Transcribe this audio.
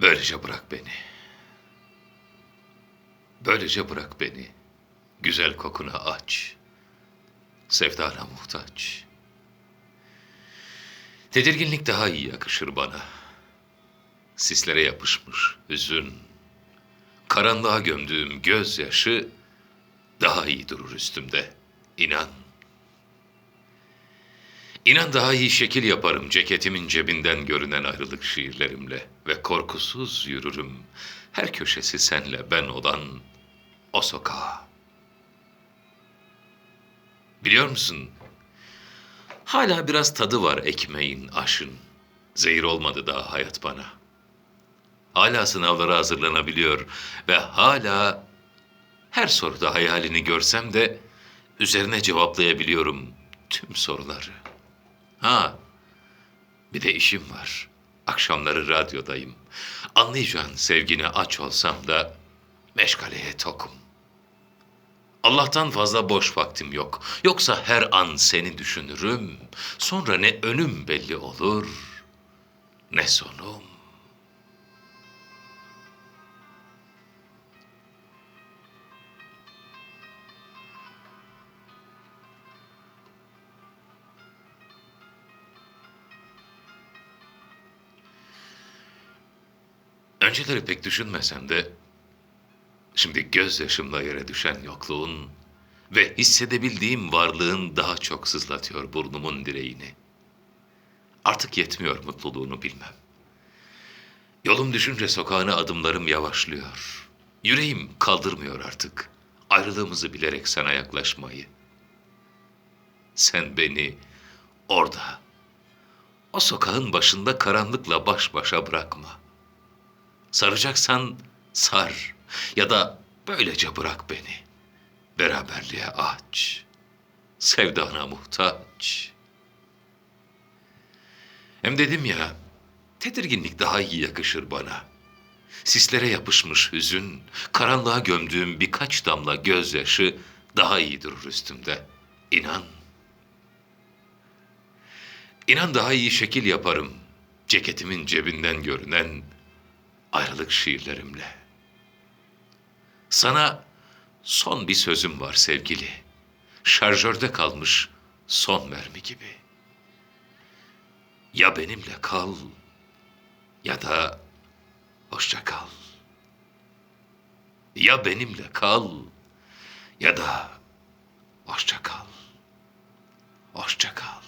Böylece bırak beni. Böylece bırak beni. Güzel kokuna aç. Sevdana muhtaç. Tedirginlik daha iyi yakışır bana. Sislere yapışmış hüzün. Karanlığa gömdüğüm gözyaşı daha iyi durur üstümde. İnan. İnan daha iyi şekil yaparım ceketimin cebinden görünen ayrılık şiirlerimle ve korkusuz yürürüm. Her köşesi senle ben olan o sokağa. Biliyor musun? Hala biraz tadı var ekmeğin, aşın. Zehir olmadı daha hayat bana. Hala sınavlara hazırlanabiliyor ve hala her soruda hayalini görsem de üzerine cevaplayabiliyorum tüm soruları. Ha, bir de işim var. Akşamları radyodayım. Anlayacağın sevgine aç olsam da meşgaleye tokum. Allah'tan fazla boş vaktim yok. Yoksa her an seni düşünürüm. Sonra ne önüm belli olur, ne sonum. Önceleri pek düşünmesem de şimdi gözyaşımla yere düşen yokluğun ve hissedebildiğim varlığın daha çok sızlatıyor burnumun direğini. Artık yetmiyor mutluluğunu bilmem. Yolum düşünce sokağına adımlarım yavaşlıyor. Yüreğim kaldırmıyor artık ayrılığımızı bilerek sana yaklaşmayı. Sen beni orada, o sokağın başında karanlıkla baş başa bırakma. Saracaksan sar ya da böylece bırak beni. Beraberliğe aç. Sevdana muhtaç. Hem dedim ya, tedirginlik daha iyi yakışır bana. Sislere yapışmış hüzün, karanlığa gömdüğüm birkaç damla gözyaşı daha iyi durur üstümde. İnan. İnan daha iyi şekil yaparım. Ceketimin cebinden görünen ayrılık şiirlerimle. Sana son bir sözüm var sevgili. Şarjörde kalmış son mermi gibi. Ya benimle kal ya da hoşça kal. Ya benimle kal ya da hoşça kal. Hoşça kal.